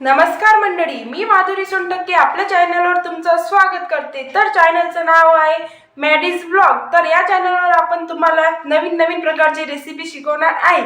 नमस्कार मंडळी मी माधुरी सोनटक्के आपल्या चॅनलवर तुमचं स्वागत करते. तर चॅनलचं नाव आहे मॅडीज ब्लॉग तर या चॅनलवर आपण तुम्हाला नवीन नवीन प्रकारची रेसिपी शिकवणार आहे.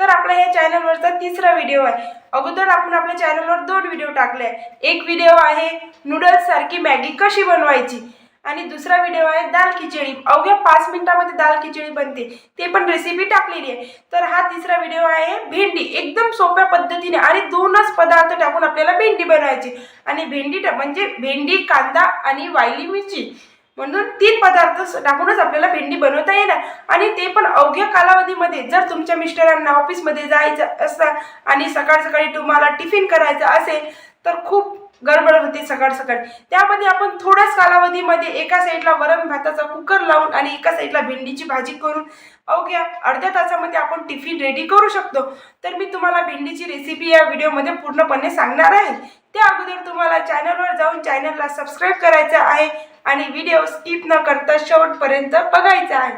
तर आपल्या या चॅनलवरचा तिसरा व्हिडिओ आहे. अगोदर आपण आपल्या चॅनलवर दोन व्हिडिओ टाकले. आहे एक व्हिडिओ आहे नूडल्ससारखी मॅगी कशी बनवायची? आणि दुसरा व्हिडिओ आहे दाल खिचडी. अवघ्या पाच मिनिटामध्ये दाल खिचडी बनते. ते पण रेसिपी टाकलेली आहे. तर हा तिसरा व्हिडिओ आहे भेंडी. एकदम सोप्या पद्धतीने आणि दोनच पदार्थ टाकून आपल्याला भेंडी बनवायची. आणि भेंडी म्हणजे भेंडी कांदा आणि वायली मिरची. म्हणून तीन पदार्थ टाकूनच आपल्याला भेंडी बनवता येणार. आणि ते पण अवघ्या कालावधीमध्ये जर तुमच्या मिस्टरांना ऑफिसमध्ये जायचं असतं आणि सकाळ सकाळी तुम्हाला टिफिन करायचं असेल तर खूप गडबड होते सकाळ सकाळ. त्यामध्ये आपण थोड्याच कालावधीमध्ये एका साईडला वरण भाताचा कुकर लावून आणि एका साईडला भेंडीची भाजी करून अवघ्या अर्ध्या तासामध्ये आपण टिफिन रेडी करू शकतो. तर मी तुम्हाला भेंडीची रेसिपी या व्हिडिओमध्ये पूर्णपणे सांगणार आहे. त्या अगोदर तुम्हाला चॅनलवर जाऊन चॅनलला सबस्क्राईब करायचं आहे आणि व्हिडिओ स्किप न करता शेवटपर्यंत बघायचा आहे.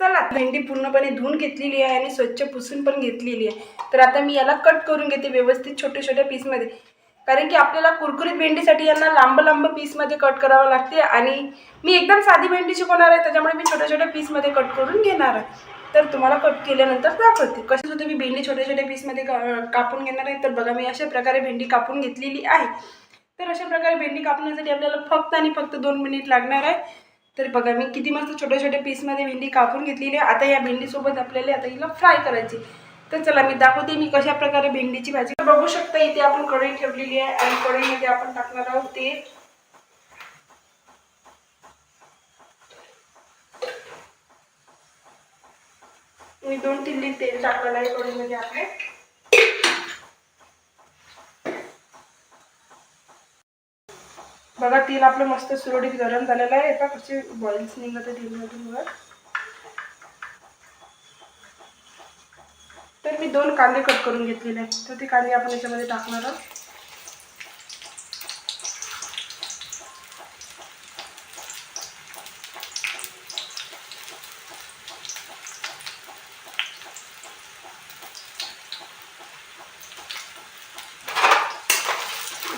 चला भेंडी पूर्णपणे धुवून घेतलेली आहे आणि स्वच्छ पुसून पण घेतलेली आहे. तर आता मी याला कट करून घेते व्यवस्थित छोट्या छोट्या पीसमध्ये कारण की आपल्याला कुरकुरीत भेंडीसाठी यांना लांब लांब पीसमध्ये कट करावं लागते आणि मी एकदम साधी भेंडी शिकवणार आहे त्याच्यामुळे मी छोट्या छोट्या पीसमध्ये कट करून घेणार आहे. तर तुम्हाला कट केल्यानंतर दाखवते. कशी सुद्धा मी भेंडी छोट्या छोट्या पीसमध्ये का- कापून घेणार आहे तर बघा मी अशा प्रकारे भेंडी कापून घेतलेली आहे. तर अशा प्रकारे भेंडी कापण्यासाठी आपल्याला फक्त आणि फक्त दोन मिनिट लागणार आहे. तर बघा मी किती मस्त छोट्या छोट्या पीसमध्ये भेंडी कापून घेतलेली आहे. आता या भेंडीसोबत आपल्याला आता हिला फ्राय करायची तर चला मी दाखवते मी कशा प्रकारे भेंडीची भाजी तर बघू शकता इथे आपण कढई ठेवलेली आहे आणि कढईमध्ये आपण टाकणार आहोत तेल मी दोन तीन तेल टाकलेलं आहे कढईमध्ये आपले. बघा तेल आपलं मस्त सुरळीत गरम झालेलं आहे. आता कसे बॉईल्स निघत आहे तेलमधून वर. तर मी दोन कांदे कट करून घेतलेले आहेत. तर ते कांदे आपण याच्यामध्ये टाकणार आहोत.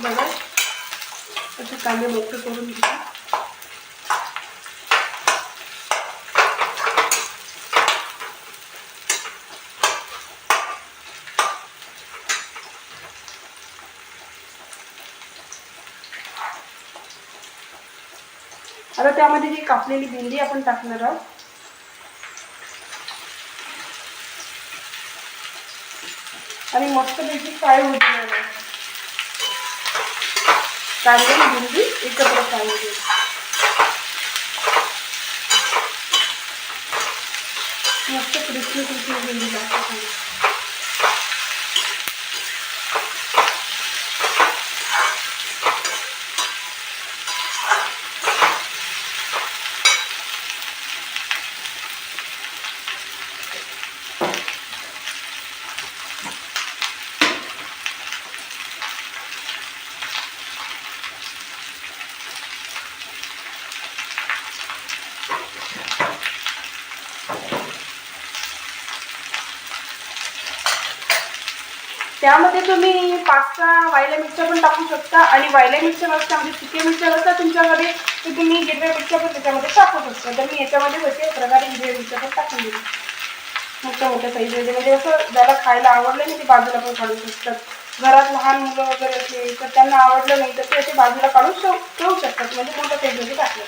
बघा. असे कांदे मोठे करून घेतो आता त्यामध्ये जी कापलेली भेंडी आपण टाकणार आहोत. आणि मस्त पैकी फ्राय होऊ देणार कांदे भेंडी एकत्र फ्राय होऊ मस्त क्रिस्पी क्रिस्पी भेंडी लागते त्यामध्ये तुम्ही पाच सहा वायल्या मिरच्या पण टाकू शकता आणि वायल्या मिरच्या नसता म्हणजे सुके मिरच्या असता तुमच्याकडे तर तुम्ही हिरव्या मिरच्या पण त्याच्यामध्ये टाकू शकता. तर मी याच्यामध्ये होते प्रकारे हिरव्या मिरच्या पण टाकून दिली मोठ्या मोठ्या साईजमध्ये म्हणजे असं ज्याला खायला आवडलं नाही ते बाजूला पण काढू शकतात. घरात लहान मुलं वगैरे असले तर त्यांना आवडलं नाही तर ते असे बाजूला काढून ठेवू शकतात. म्हणजे मोठ्या साईजमध्ये टाकलं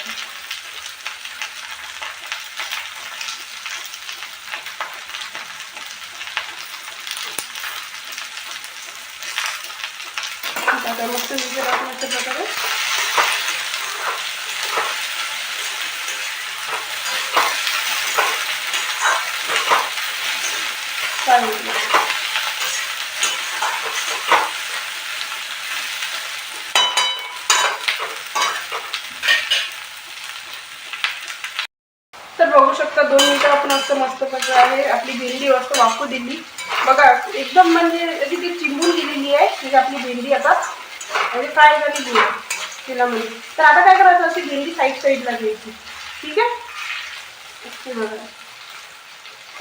आता मस्त मिरच्या टाकून अशा प्रकारे चालेल तर बघू शकता दोन मिनिटं आपण असं मस्त कसं आहे. आपली भेंडी मस्त वाफू दिली. बघा एकदम म्हणजे अशी ती चिंबून दिलेली आहे. म्हणजे आपली भेंडी आता म्हणजे फ्राय झालेली तिला म्हणजे तर आता काय करायचं अशी भेंडी साईड साईडला घ्यायची. ठीक आहे? अशी बघा.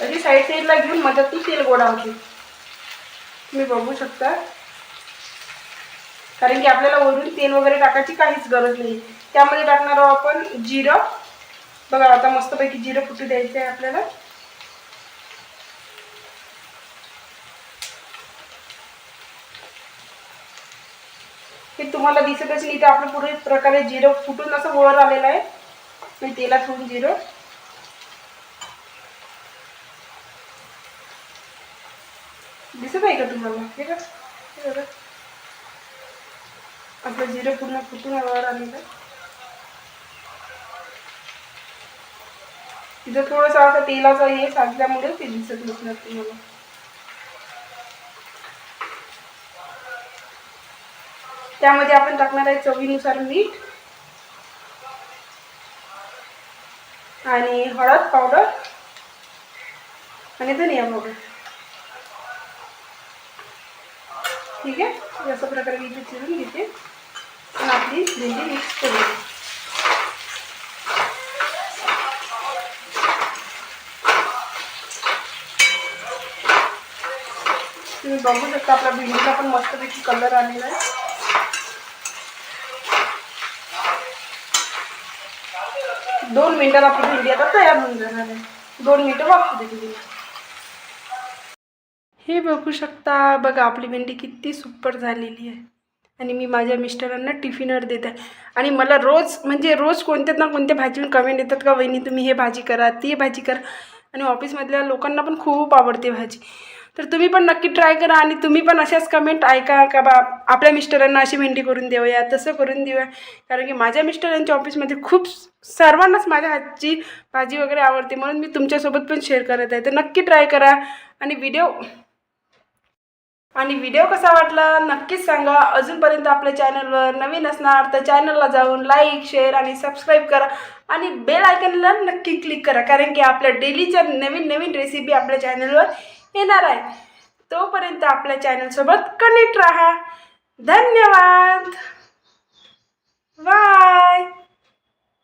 अशी साईड साईडला घेऊन मदत ती तेल गोडा होती. तुम्ही बघू शकता. कारण की आपल्याला वरून तेल वगैरे टाकायची काहीच गरज नाही. त्यामध्ये टाकणार आहोत आपण जिरं. बघा आता मस्तपैकी जिरं फुटू द्यायचं आहे आपल्याला? हे तुम्हाला दिसत असेल इथे आपलं पूर्ण प्रकारे जिरं फुटून असं वर आलेलं आहे. मी तेलात ठेवून जिरं. दिसत आहे का तुम्हाला? हे का आपलं जिरं पूर्ण फुटून वर आलेलं आहे. तिथं थोडंसं असं तेलाचं हे साचल्यामुळे ते दिसत नसणार तुम्हाला. त्यामध्ये आपण टाकणार आहे चवीनुसार मीठ आणि हळद पावडर आणि धनिया पावडर. ठीक आहे? अशा प्रकारे मी इथे चिरून घेते. आणि आपली भेंडी मिक्स करून तुम्ही बघू शकता आपल्या भेंडीला पण मस्तपैकी कलर आलेला आहे. दोन मिनिटात आपली भेंडी आता तयार होऊन जाणार आहे. दोन मिनिटं वापरू दे हे बघू शकता बघा आपली भेंडी किती सुपर झालेली आहे. आणि मी माझ्या मिस्टरांना टिफिनवर देत आहे. आणि मला रोज म्हणजे रोज कोणत्यात ना कोणत्या भाजीवर कमेंट येतात का वहिनी तुम्ही हे भाजी करा ती भाजी करा. आणि ऑफिसमधल्या लोकांना पण खूप आवडते भाजी. तर तुम्ही पण नक्की ट्राय करा आणि तुम्ही पण अशाच कमेंट ऐका का बा आपल्या मिस्टरांना अशी भेंडी करून देऊया तसं करून देऊया. कारण की माझ्या मिस्टरांच्या ऑफिसमध्ये खूप सर्वांनाच माझ्या हातची भाजी वगैरे आवडते. म्हणून मी तुमच्यासोबत पण शेअर करत आहे. तर नक्की ट्राय करा. आणि व्हिडिओ आणि व्हिडिओ कसा वाटला नक्कीच सांगा. अजूनपर्यंत आपल्या चॅनलवर नवीन असणार तर चॅनलला जाऊन लाईक शेअर आणि सबस्क्राईब करा. आणि बेल आयकनला नक्की क्लिक करा. कारण की आपल्या डेलीच्या नवीन नवीन रेसिपी आपल्या चॅनलवर येणार आहे. तोपर्यंत आपल्या चॅनलसोबत कनेक्ट राहा. धन्यवाद. बाय